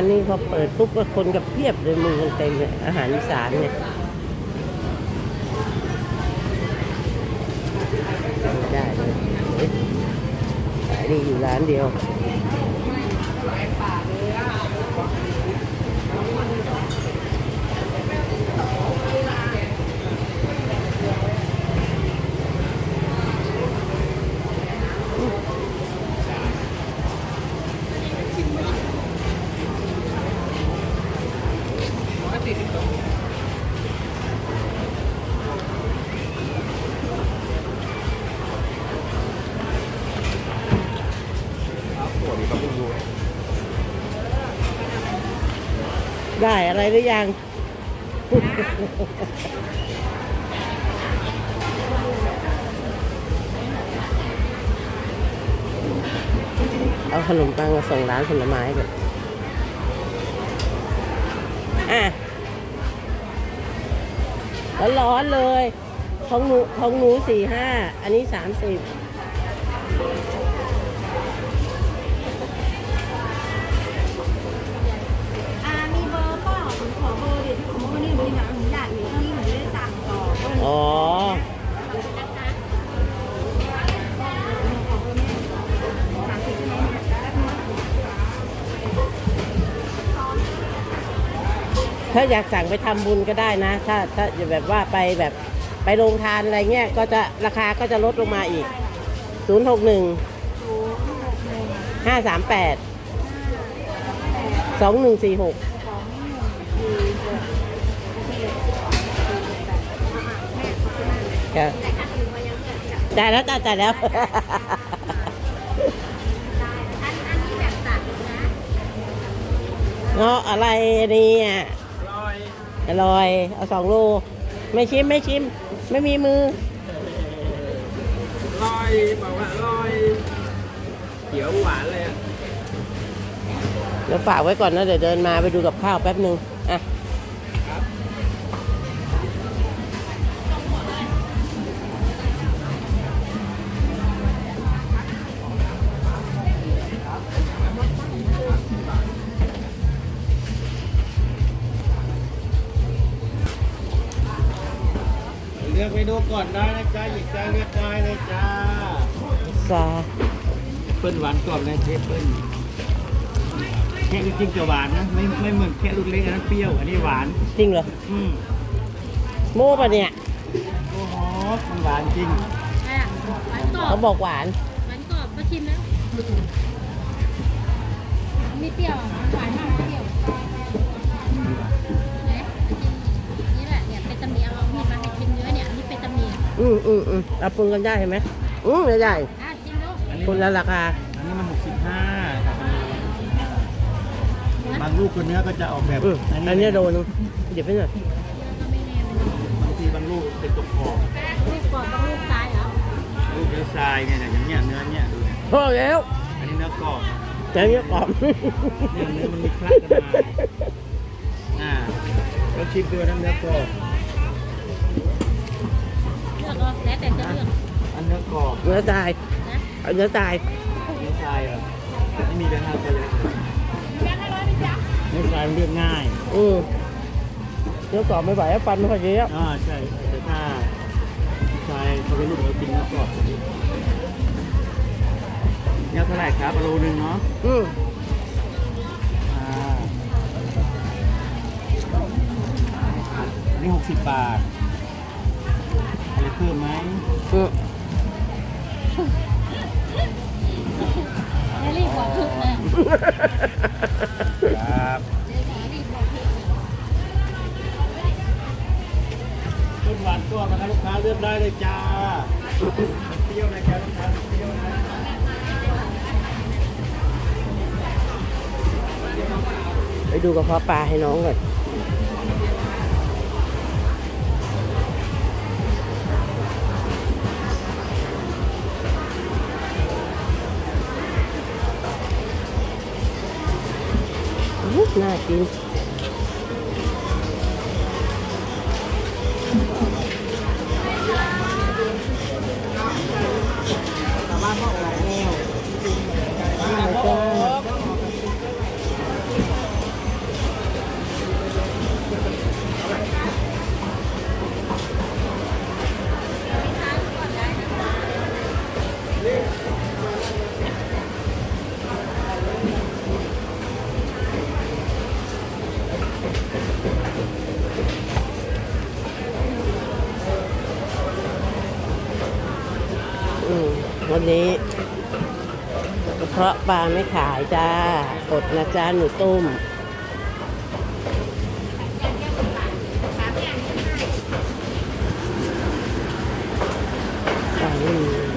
านนี้พอเปิดปุ๊บก็คนกับเพียบเลยมือกันเต็มเลยอาหารอีสานเนี่ยได้เลยขายดีอยู่ร้านเดียว อะไรหรือยัง เอาขนมปังมาส่งร้านผลไม้ก่อนอะแล้วร้อนๆเลย ของหนูของหนูสี่ห้า อันนี้สามสิบ ถ้าอยากสั่งไปทำบุญก็ได้นะ ถ้าถ้าจะแบบว่าไปแบบไปโรงทานอะไรเงี้ยก็จะราคาก็จะลดลงมาอีก 061ศูนย์หกหนึ่ง538แปด2146สองหนึ่งสี่หกค่ะจ่ายแล้วจ่ายจ่ายแล้วอันอันนี้แบบตัดนะเงาะอะไรเนี่ย อร่อย เอาสองโล ไม่ชิมไม่ชิม ไม่มีมือลอยบอกว่าลอยเขียวหวานเลยอะเดี๋ยวฝากไว้ก่อนนะ เดี๋ยวเดินมาไปดูกับข้าวแป๊บหนึ่งอะ ลือกไปดูก่อนได้นะจ๊ะหยิบได้เลือกได้เลยจ้าซาเปิ้ลหวานกรอบเลยเชฟเปิ้ลแค่ลูกจิ้มจะหวานนะไม่ไม่เหมือนแค่ลูกเล็กอันนั้นเปรี้ยวอันนี้หวานจริงเหรออืมโม่ปะเนี่ยโอ้โหมันหวานจริงอะหวานกรอเขาบบอกหวานหวานกรอบก็ชิมแล้วมีเปรี้ยวหวานมาก อืมอืมอืมเอาปนกันได้เห็นไหมอืมได้อะชิมดูอันนี้คนละราคา อันนี้มันหกสิบห้าบางลูกตัวเนื้อก็จะออกแบบอืมอันนี้โดนงเดี๋ยวไปหน่อยก็ไม่แน่ไม่รู้บางทีบางลูกเป็นตกขอบลูกกรอบต้องลูกซ้ายเหรอลูกเนื้อทรายเนี่ยอย่างเงี้ยเนื้อเนี่ยดูเนี่ยพอแล้วอันนี้เนื้อกรอบเดี๋ยวนี้กรอบเนี่ยเนื้อมันมีคลักกันมา อ่าแล้วชิมดูนะเนื้อกรอบเลือ กเอาแล้วแต่จะเลือกอันเนื้อกรอบเนื้อตายนะเอาเนื้อตายเนื้อทรายเหรอไม่มีแบงค์ห้าไปเลยแบงค์ละร้อยพี่จ๊ะเนื้อทรายมันเลือกง่ายอืมเนื้อกรอบไม่ไหวฟันไม่ค่อยดีอะอ่าใช่แต่ถ้าทรายเขาไปลูกเรากินเนื้อกรอบเนี่ยเท่าไหร่ครับโลนึงเนาะอืมอ่าอันนี้หกสิบบาท อะไรเพิ่มไหมอืมไม่รีบบอกทุกนะครับรีบบอกทุกต้นหวานก็นะครับลูกค้าเลือกได้เลยจ้าเปรี้ยวนะจ๊ะลูกค้าเปรี้ยวนะไปดูกระเพาะปลาให้น้องก่อน อุ๊ วันนี้กระเพาะปลาไม่ขายจ้าอดนะจ้าหนูตุ้มไม่มี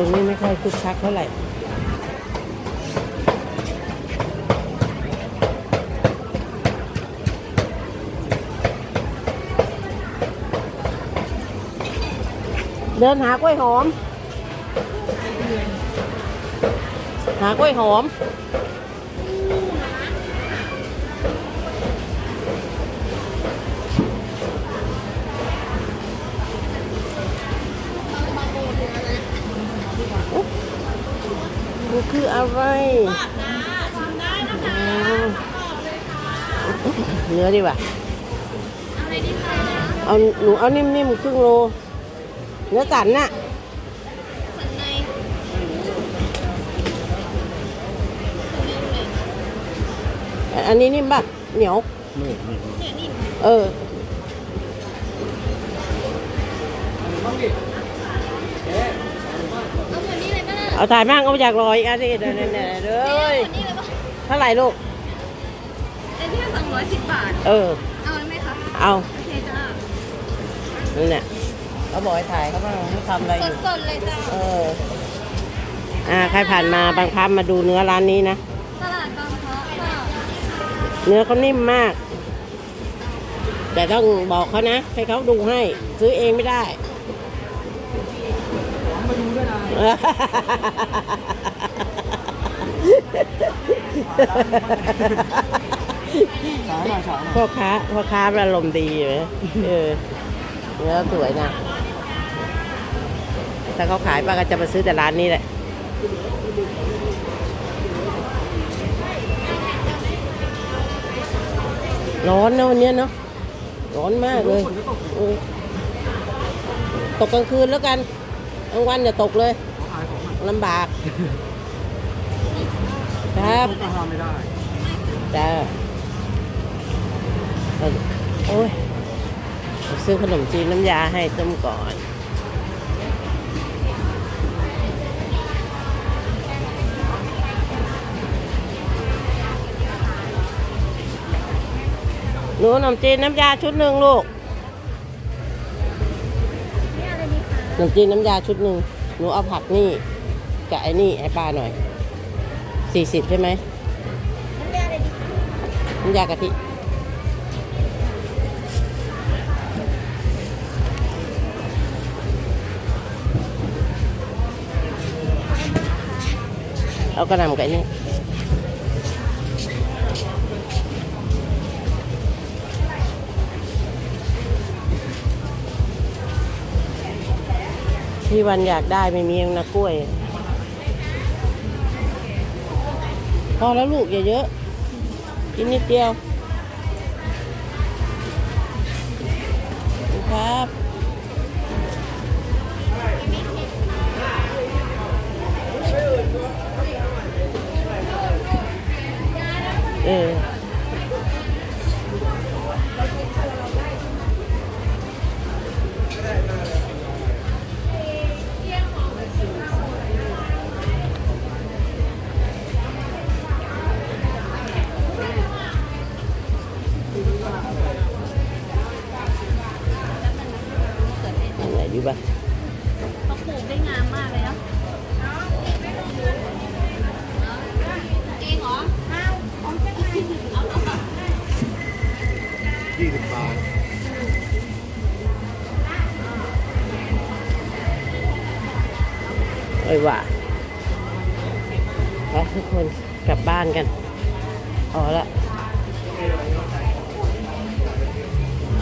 ตรงนี้ไม่ค่อยคึกคักเท่าไหร่ เดินหากล้วยหอม หากล้วยหอม มันคืออะไรเนื้อดีกว่า เอาหนูเอานิ่มๆครึ่งโล เนื้อสันน่ะสันในอันนี้นิ่มป่ะเหนียวนี่นี่เนี่ยนิ่มเออเอาคนนี้เลยป่ะเอาถ่ายมั่งเอามาจากรอยอีกอันนี้เดี๋ยวๆๆเลเนี่ยยคนนี้เลยป่ะเท่าไหร่ลูกไอ้ที่สองร้อยสิบบาท เออ เอาไหมคะ เอา โอเคจ้านั่นแหละ เขาบอกให้ถ่ายเขาบ้างเขาทำอะไรอยู่ สดๆเลยจ้าเออ อ่า ใครผ่านมาบางพับมาดูเนื้อร้านนี้นะ ตลาดบางเพาะค่ะเนื้อเขานิ่มมาก แต่ต้องบอกเขานะ ให้เขาดูให้ ซื้อเองไม่ได้ มาดูด้วยนะสายหน่อยสายหน่อย พ่อค้าพ่อค้าอารมณ์ดีไหมเออเนื้อสวยนะ ถ้าเขาขายป้าก็จะมาซื้อแต่ร้านนี้แหละร้อนนะวันเนี้ยเนาะร้อนมากเลยเออตกกลางคืนแล้วกันกลางวันอย่าตกเลยขายของลำบาก ครับก็ห้ามไม่ได้จ้าเออโอ้ยซื้อขนมจีนน้ำยาให้ต้มก่อน หนูขนมจีนน้ำยาชุดหนึ่งลูกนี่อะไรดีคะขนมจีนน้ำยาชุดหนึ่งหนูเอาผักนี่กับไอ้นี่ไอ้ปลาหน่อยสี่สิบใช่ไหมน้ำยาอะไรดีคะน้ำยากะทิเอากระนำกับไอ้นี่ ที่วันอยากได้ไม่มีเองนะกล้วย พอแล้วลูกอย่าเยอะกินนิดเดียวครับเออานกันอ๋อละ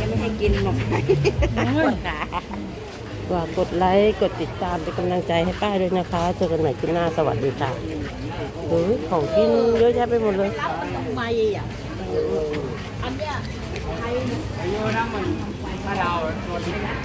ยังไม่ให้กินหรอกฝากดไลค์กดติดตามเป็นกำลังใจให้ป้าด้วยนะคะเจอกันใหม่คลิปหน้าสวัสดีค่ะโอ้ยของกินเยอะแยะไปหมดเลยไม่อะอันเนี้ยใครอายุน้ำมันมาราวตัวนี้